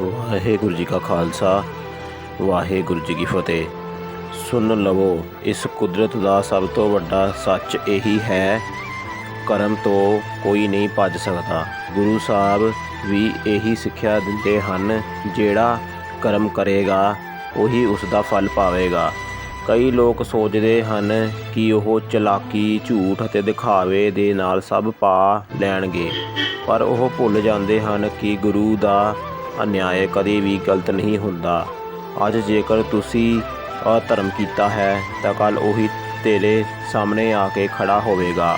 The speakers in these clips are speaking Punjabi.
ਵਾਹਿਗੁਰੂ ਜੀ ਕਾ ਖਾਲਸਾ, ਵਾਹਿਗੁਰੂ ਜੀ ਕੀ ਫਤਿਹ। ਸੁਣ ਲਵੋ, ਇਸ ਕੁਦਰਤ ਦਾ ਸਭ ਤੋਂ ਵੱਡਾ ਸੱਚ ਇਹੀ ਹੈ, ਕਰਮ ਤੋਂ ਕੋਈ ਨਹੀਂ ਭੱਜ ਸਕਦਾ। ਗੁਰੂ ਸਾਹਿਬ ਵੀ ਇਹੀ ਸਿੱਖਿਆ ਦਿੰਦੇ ਹਨ, ਜਿਹੜਾ ਕਰਮ ਕਰੇਗਾ, ਉਹੀ ਉਸ ਦਾ ਫਲ ਪਾਵੇਗਾ। ਕਈ ਲੋਕ ਸੋਚਦੇ ਹਨ ਕਿ ਉਹ ਚਲਾਕੀ, ਝੂਠ ਅਤੇ ਦਿਖਾਵੇ ਦੇ ਨਾਲ ਸਭ ਪਾ ਲੈਣਗੇ। ਪਰ ਉਹ ਭੁੱਲ ਜਾਂਦੇ ਹਨ ਕਿ ਗੁਰੂ ਦਾ ਅਨਿਆਏ ਕਦੇ ਵੀ ਗਲਤ ਨਹੀਂ ਹੁੰਦਾ। ਅੱਜ ਜੇਕਰ ਤੁਸੀਂ ਅਧਰਮ ਕੀਤਾ ਹੈ, ਤਾਂ ਕੱਲ ਉਹੀ ਤੇਰੇ ਸਾਹਮਣੇ ਆ ਕੇ ਖੜਾ ਹੋਵੇਗਾ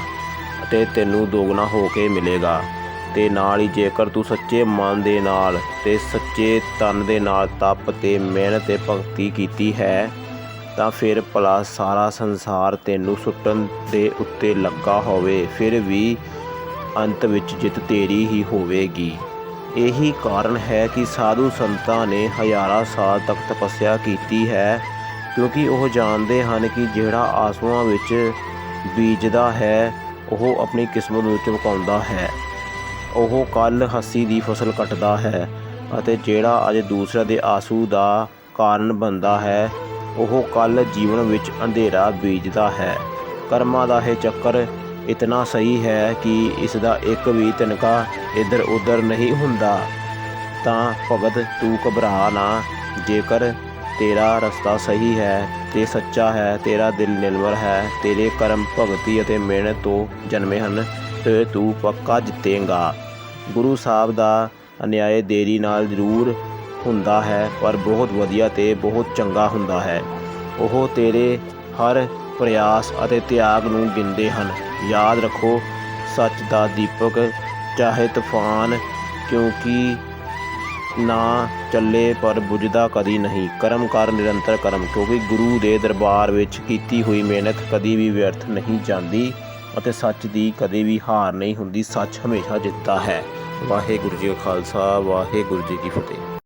ਅਤੇ ਤੈਨੂੰ ਦੋਗਣਾ ਹੋ ਕੇ ਮਿਲੇਗਾ। ਤੇ ਨਾਲ ਹੀ ਜੇਕਰ ਤੂੰ ਸੱਚੇ ਮਨ ਦੇ ਨਾਲ ਤੇ ਸੱਚੇ ਤਨ ਦੇ ਨਾਲ ਤਪ ਤੇ ਮਿਹਨਤ ਤੇ ਭਗਤੀ ਕੀਤੀ ਹੈ, ਤਾਂ ਫਿਰ ਭਲਾ ਸਾਰਾ ਸੰਸਾਰ ਤੈਨੂੰ ਸੁੱਟਣ ਦੇ ਉੱਤੇ ਲੱਗਾ ਹੋਵੇ, ਫਿਰ ਵੀ ਅੰਤ ਵਿੱਚ ਜਿੱਤ ਤੇਰੀ ਹੀ ਹੋਵੇਗੀ। ਇਹੀ ਕਾਰਨ ਹੈ ਕਿ ਸਾਧੂ ਸੰਤਾਂ ਨੇ ਹਜ਼ਾਰਾਂ ਸਾਲ ਤੱਕ ਤਪੱਸਿਆ ਕੀਤੀ ਹੈ, ਕਿਉਂਕਿ ਉਹ ਜਾਣਦੇ ਹਨ ਕਿ ਜਿਹੜਾ ਆਸੂਆਂ ਵਿੱਚ ਬੀਜਦਾ ਹੈ, ਉਹ ਆਪਣੀ ਕਿਸਮਤ ਨੂੰ ਚਮਕਾਉਂਦਾ ਹੈ। ਉਹ ਕੱਲ ਹੱਸੀ ਦੀ ਫਸਲ ਕੱਟਦਾ ਹੈ ਅਤੇ ਜਿਹੜਾ ਅੱਜ ਦੂਸਰਾ ਦੇ ਆਸੂ ਦਾ ਕਾਰਨ ਬਣਦਾ ਹੈ, ਉਹ ਕੱਲ ਜੀਵਨ ਵਿੱਚ ਅੰਧੇਰਾ ਬੀਜਦਾ ਹੈ। ਕਰਮਾਂ ਦਾ ਇਹ ਚੱਕਰ ਇਤਨਾ ਸਹੀ ਹੈ ਕਿ ਇਸ ਦਾ ਇੱਕ ਵੀ ਤਿਨਕਾ ਇੱਧਰ ਉੱਧਰ ਨਹੀਂ ਹੁੰਦਾ। ਤਾਂ ਭਗਤ ਤੂੰ ਘਬਰਾ ਨਾ। ਜੇਕਰ ਤੇਰਾ ਰਸਤਾ ਸਹੀ ਹੈ ਤੇ ਸੱਚਾ ਹੈ, ਤੇਰਾ ਦਿਲ ਨਿਰਮਲ ਹੈ, ਤੇਰੇ ਕਰਮ ਭਗਤੀ ਅਤੇ ਮਿਹਨਤ ਤੋਂ ਜਨਮੇ ਹਨ, ਤੇ ਤੂੰ ਪੱਕਾ ਜਿੱਤੇਗਾ। ਗੁਰੂ ਸਾਹਿਬ ਦਾ ਅਨਿਆਏ ਦੇਰੀ ਨਾਲ ਜ਼ਰੂਰ ਹੁੰਦਾ ਹੈ, ਪਰ ਬਹੁਤ ਵਧੀਆ ਤੇ ਬਹੁਤ ਚੰਗਾ ਹੁੰਦਾ ਹੈ। ਉਹ ਤੇਰੇ ਹਰ ਪ੍ਰਯਾਸ ਅਤੇ ਤਿਆਗ ਨੂੰ ਗਿਣਦੇ ਹਨ। ਯਾਦ ਰੱਖੋ, ਸੱਚ ਦਾ ਦੀਪਕ ਚਾਹੇ ਤੂਫਾਨ, ਕਿਉਂਕਿ ਨਾ ਚੱਲੇ ਪਰ ਬੁਝਦਾ ਕਦੀ ਨਹੀਂ। ਕਰਮ ਕਰ ਨਿਰੰਤਰ ਕਰਮ, ਕਿਉਂਕਿ ਗੁਰੂ ਦੇ ਦਰਬਾਰ ਵਿੱਚ ਕੀਤੀ ਹੋਈ ਮਿਹਨਤ ਕਦੀ ਵੀ ਵਿਅਰਥ ਨਹੀਂ ਜਾਂਦੀ ਅਤੇ ਸੱਚ ਦੀ ਕਦੇ ਵੀ ਹਾਰ ਨਹੀਂ ਹੁੰਦੀ, ਸੱਚ ਹਮੇਸ਼ਾ ਜਿੱਤਦਾ ਹੈ। ਵਾਹਿਗੁਰੂ ਜੀ ਕਾ ਖਾਲਸਾ, ਵਾਹਿਗੁਰੂ ਜੀ ਕੀ ਫਤਿਹ।